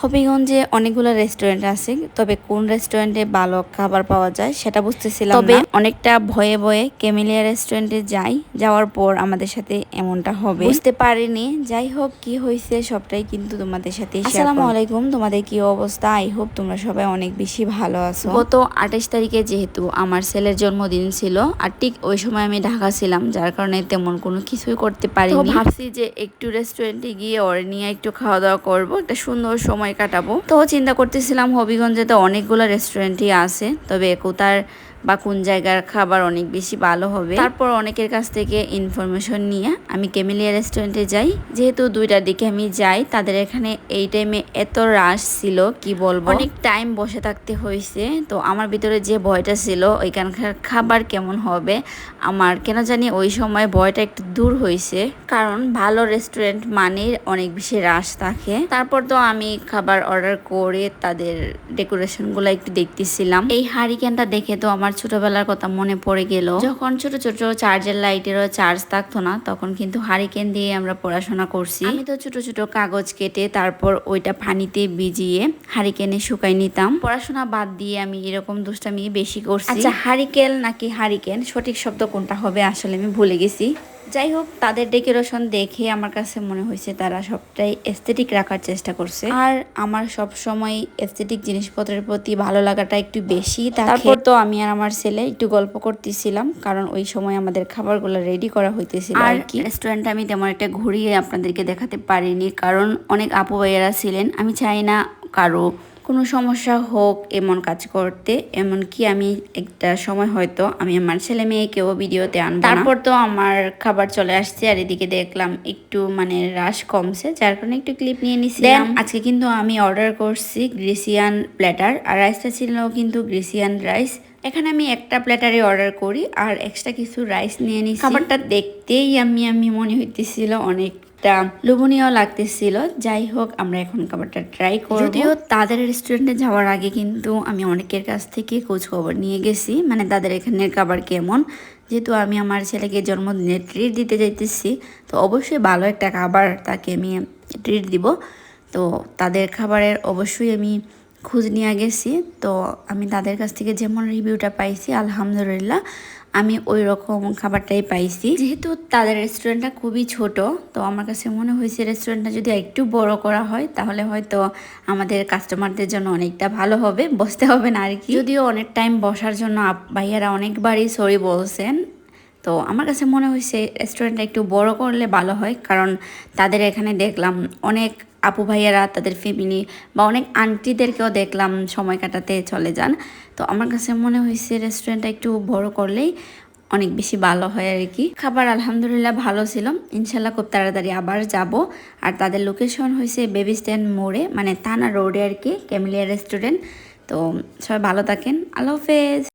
হবিগঞ্জে অনেকগুলো রেস্টুরেন্ট আছে তবে কোন রেস্টুরেন্টে ভালো খাবার পাওয়া যায় সেটা বুঝতেছিলাম তবে অনেকটা ভয়ে ভয়ে কেমিলিয়া রেস্টুরেন্টে যাই যাওয়ার পর আমাদের সাথে এমনটা হবে। বুঝতে পারিনি। যাই হোক কি হয়েছে সবটাই কিন্তু তোমাদের সাথে আসসালামু আলাইকুম তোমাদের কি অবস্থা? আই হোপ তোমরা সবাই অনেক বেশি ভালো আছো। গত আঠাশ তারিখে যেহেতু আমার ছেলের জন্মদিন ছিল আর ঠিক ওই সময় আমি ঢাকা ছিলাম যার কারণে তেমন কোনো কিছুই করতে পারিনি। ভাবছি যে একটু রেস্টুরেন্টে গিয়ে ওর নিয়ে একটু খাওয়া দাওয়া করব একটা সুন্দর সময় কাটাবো। তো চিন্তা করতেছিলাম হবিগঞ্জে তো অনেকগুলো রেস্টুরেন্টই আছে তবে কোথার বা কোন জায়গার খাবার অনেক বেশি ভালো হবে। তারপর অনেকের কাছ থেকে ইনফরমেশন নিয়ে আমি কেমিলিয়া রেস্টুরেন্টে যাই। যেহেতু দুইটার দিকে আমি যাই, তাদের এখানে এই টাইমে এত রাশ ছিল, কি বলব? অনেক টাইম বসে থাকতে হয়েছে। তো আমার ভিতরে যে ভয়টা ছিল, ওইখানকার খাবার কেমন হবে, আমার কেন জানি ওই সময় ভয়টা একটু দূর হয়েছে। কারণ ভালো রেস্টুরেন্ট মানে অনেক বেশি রাশ থাকে। তারপর তো আমি খাবার অর্ডার করে তাদের ডেকোরেশনগুলো একটু দেখতেছিলাম। এই হারিকেনটা দেখে তো আমার ছোটবেলার কথা মনে পড়ে গেল। যখন ছোট ছোট চার্জের লাইটেরও চার্জ থাকতো না, তখন কিন্তু হারিকেন দিয়ে আমরা পড়াশোনা করছি। আমি তো ছোট ছোট কাগজ কেটে তারপর ওইটা পানিতে ভিজিয়ে হারিকেনে শুকাই নিতাম। পড়াশোনা বাদ দিয়ে আমি এরকম দুষ্টামি বেশি করছি। আচ্ছা হারিকেল নাকি হারিকেন? সঠিক শব্দ কোনটা হবে আসলে আমি ভুলে গেছি। যাই হোক তাদের ডেকোরেশন দেখে আমার কাছে মনে হয়েছে তারা সবটাই এস্থেটিক রাখার চেষ্টা করছে। আর আমার সব সময় এস্থেটিক জিনিসপত্রের প্রতি ভালো লাগাটা একটু বেশি। তারপর তো আমি আর আমার ছেলে একটু গল্প করতেছিলাম কারণ ওই সময় আমাদের খাবারগুলো রেডি করা হইতেছিল আর কি। রেস্টুরেন্টে আমি তেমন একটা ঘুরিয়ে আপনাদেরকে দেখাতে পারিনি কারণ অনেক আপু ভাইয়েরা ছিলেন। আমি চাই না কারও কোনো সমস্যা হোক এমন কাজ করতে এমন কি আমি একটা সময় হয়তো আমি আমার ছেলে মেয়েকেও ভিডিওতে আনব তারপর তো আমার খাবার চলে আসছে আর এদিকে দেখলাম একটু মানে রাশ কমছে যার কারণে একটু ক্লিপ নিয়ে নিছিলাম। আজকে কিন্তু আমি অর্ডার করছি গ্রিসিয়ান প্ল্যাটার আর রাইসটা ছিল কিন্তু গ্রিসিয়ান রাইস এখানে আমি একটা প্ল্যাটারে অর্ডার করি আর এক্সট্রা কিছু রাইস নিয়ে নিই খাবারটা দেখতেই আমি আমি মনে হইতেছিল অনেক একটা লোভনীয় লাগতেছিল। যাই হোক, আমরা এখন খাবারটা ট্রাই করব। যদিও তাদের রেস্টুরেন্টে যাওয়ার আগে কিন্তু আমি অনেকের কাছ থেকে খোঁজ খবর নিয়ে গেছি। মানে তাদের এখানের খাবার কেমন? যেহেতু আমি আমার ছেলেকে জন্মদিনে ট্রিট দিতে যাইতেছি, তো অবশ্যই ভালো একটা খাবার তাকে আমি ট্রিট দিব। তো তাদের খাবারের অবশ্যই আমি খোঁজ নিয়ে গেছি। তো আমি তাদের কাছ থেকে যেমন রিভিউটা পাইছি, আলহামদুলিল্লাহ। আমি ওই রকম খাবারটাই পাইছি। যেহেতু তাদের রেস্টুরেন্টটা খুবই ছোট, তো আমার কাছে মনে হয়েছে রেস্টুরেন্টটা যদি একটু বড় করা হয়, তাহলে হয়তো আমাদের কাস্টমারদের জন্য অনেকটা ভালো হবে, বসতে হবে না আর কি। যদিও অনেক টাইম বসার জন্য ভাইয়ারা অনেকবারই সরি বলছেন তো আমার কাছে মনে হয়েছে রেস্টুরেন্টটা একটু বড় করলে ভালো হয়। কারণ তাদের এখানে দেখলাম অনেক আপু ভাইয়ারা, তাদের ফ্যামিলি বা অনেক আন্টিদেরকেও দেখলাম সময় কাটাতে চলে যান। তো আমার কাছে মনে হয়েছে রেস্টুরেন্টটা একটু বড় করলেই অনেক বেশি ভালো হয় আর কি। খাবার আলহামদুলিল্লাহ ভালো ছিল। ইনশাল্লাহ খুব তাড়াতাড়ি আবার যাব। আর তাদের লোকেশন হয়েছে বেবি স্ট্যান্ড মোড়ে মানে থানা রোডে আর কি, ক্যামিলিয়া রেস্টুরেন্ট তো সবাই ভালো থাকেন। আল্লাহ হাফেজ।